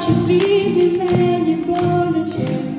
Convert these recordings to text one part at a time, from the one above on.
счастливым, не боляче.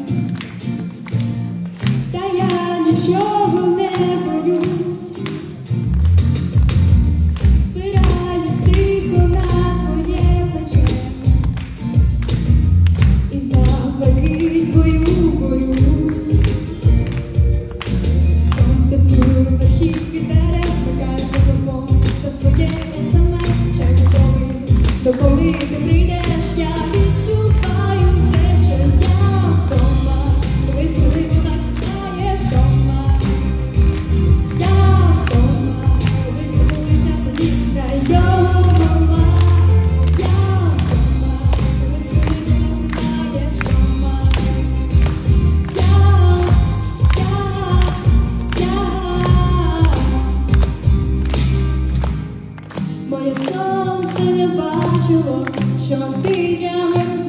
Твоє сонце не бачило, що ти я.